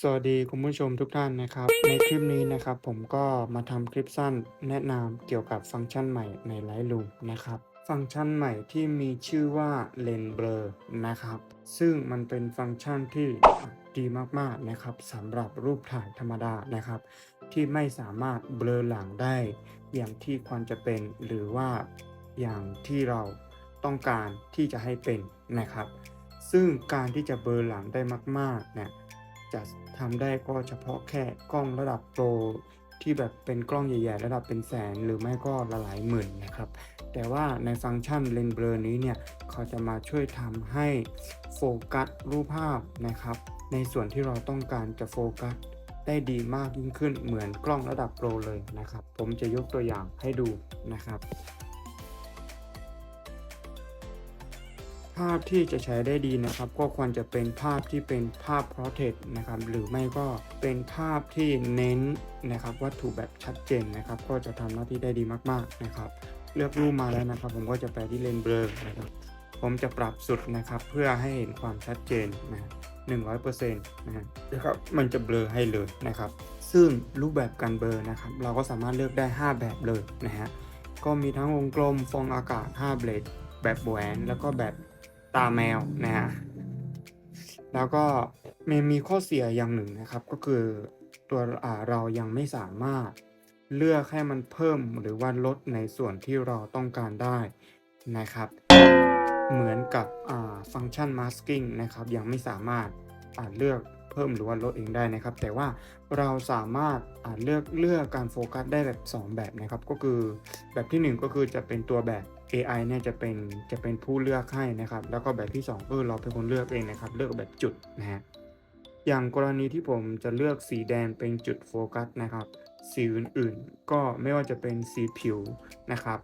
สวัสดีคุณผู้ชมทุกท่านนะครับ ในคลิปนี้นะครับผมก็มาทำคลิปสั้นแนะนำเกี่ยวกับฟังก์ชันใหม่ใน Lightroom นะครับ ฟังก์ชันใหม่ที่มีชื่อว่า Lens Blur นะครับ ซึ่งมันเป็นฟังก์ชันที่ดีมากๆนะครับสำหรับรูปถ่ายธรรมดานะครับ ที่ไม่สามารถเบลอหลังได้ อย่างที่ควรจะเป็นหรือว่าอย่างที่เราต้องการที่จะให้เป็นนะครับ ซึ่งการที่จะเบลอหลังได้มากๆเนี่ย จะทำได้ก็เฉพาะแค่กล้องระดับโปรที่แบบเป็นกล้องใหญ่ ๆ ระดับเป็นแสนหรือไม่ก็ละหลายหมื่นนะครับ แต่ว่าในฟังก์ชันเลนเบลอนี้เนี่ยเขาจะมาช่วยทำให้โฟกัสรูปภาพนะครับ ในส่วนที่เราต้องการจะโฟกัสได้ดีมากยิ่งขึ้นเหมือนกล้องระดับโปรเลยนะครับ ผมจะยกตัวอย่างให้ดูนะครับ ภาพที่จะใช้ได้ดีนะครับ ก็ควรจะเป็นภาพที่เป็นภาพ portrait นะครับ หรือไม่ก็เป็นภาพที่เน้นนะครับ วัตถุแบบชัดเจนนะครับ ก็จะทำหน้าที่ได้ดีมากๆนะครับ เลือกรูปมาแล้วนะครับ ผมก็จะไปที่เลนเบลอนะครับ ผมจะปรับสุดนะครับ เพื่อให้เห็นความชัดเจนนะหนึ่งร้อยเปอร์เซ็นต์นะฮะนะครับ มันจะเบลอให้เลยนะครับ ซึ่งรูปแบบการเบลอนะครับ เราก็สามารถเลือกได้ 5 แบบเลยนะฮะ ก็มีทั้งวงกลม ฟองอากาศ5เบลดแบบแหวน แล้วก็แบบ ตาแมวนะฮะแล้วก็มันมีข้อเสียอย่างหนึ่งนะครับ ก็คือตัวอ่าเรายังไม่สามารถเลือกให้มันเพิ่มหรือว่าลดในส่วนที่เราต้องการได้นะครับ เหมือนกับอ่าฟังก์ชัน masking นะครับ ยังไม่สามารถอ่าเลือกเพิ่มหรือว่าลดเองได้นะครับ แต่ว่าเราสามารถอ่าเลือกเลือกการโฟกัสได้แบบ 2 แบบนะครับ ก็คือแบบทีหนึ่1 ก็คือจะเป็นตัวแบบ AI เนี่ยจะเป็นจะเป็นผู้เลือกให้นะครับ แล้วก็แบบที่2ก็คือเราเป็นคนเลือกเองนะครับ เลือกแบบจุดนะฮะอย่างกรณีที่ผมจะเลือกสีแดงเป็นจุดโฟกัสนะครับ สีอื่นๆ ก็ไม่ว่าจะเป็นสีผิวนะครับ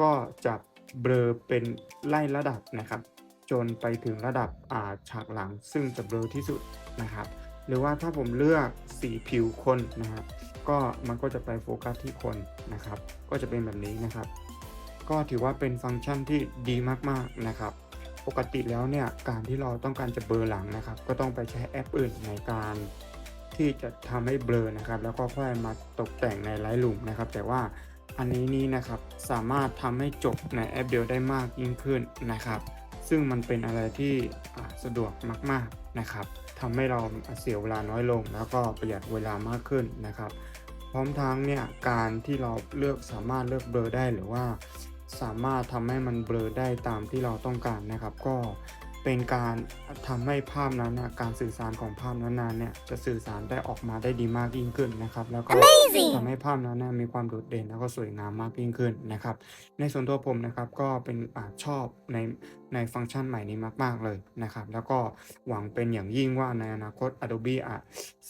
ก็จะเบลอเป็นไล่ระดับนะครับ จนไปถึงระดับอ่าฉากหลัง ซึ่งจะเบลอที่สุดนะครับ หรือว่าถ้าผมเลือกสีผิวคนนะครับก็มันก็จะไปโฟกัสที่คนนะครับ ก็จะเป็นแบบนี้นะครับ ก็ถือว่าเป็นฟังก์ชันที่ดีมากๆนะครับ ปกติแล้วเนี่ยการที่เราต้องการจะเบลอหลังนะครับ ก็ต้องไปใช้แอปอื่นในการที่จะทำให้เบลอนะครับ แล้วก็ค่อยมาตกแต่งใน Lightroom นะครับ แต่ว่าอันนี้นี่นะครับสามารถทำให้จบในแอปเดียวได้มากยิ่งขึ้นนะครับ ซึ่งมันเป็นอะไรที่สะดวกมากๆนะครับทำให้เราเสียเวลาน้อยลง แล้วก็ประหยัดเวลามากขึ้นนะครับ พร้อมทั้งเนี่ยการที่เราเลือกสามารถเลือกเบลอได้หรือว่า สามารถทำให้มันเบลอได้ตามที่เราต้องการนะครับ ก็เป็นการทำให้ภาพนั้นนะการสื่อสารของภาพนั้นๆเนี่ยจะสื่อสารได้ออกมาได้ดีมากยิ่งขึ้นนะครับ แล้วก็ทำให้ภาพนั้นนะมีความโดดเด่นแล้วก็สวยงามมากยิ่งขึ้นนะครับ ในส่วนตัวผมนะครับก็เป็นอาชอบในในฟังก์ชันใหม่นี้มาก ๆเลยนะครับ แล้วก็หวังเป็นอย่างยิ่งว่าในอนาคต Adobe อาจ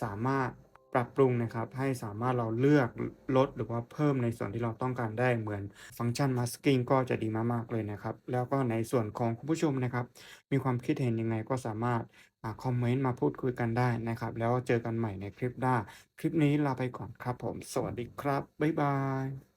สามารถ ปรับปรุงนะครับ ให้สามารถเราเลือกลดหรือว่าเพิ่มในส่วนที่เราต้องการได้เหมือนฟังก์ชัน masking ก็จะดีมากๆเลยนะครับ แล้วก็ในส่วนของคุณผู้ชมนะครับ มีความคิดเห็นยังไงก็สามารถอคอมเมนต์มาพูดคุยกันได้นะครับ แล้วเจอกันใหม่ในคลิปหน้า คลิปนี้ลาไปก่อนครับผม สวัสดีครับ บ๊ายบาย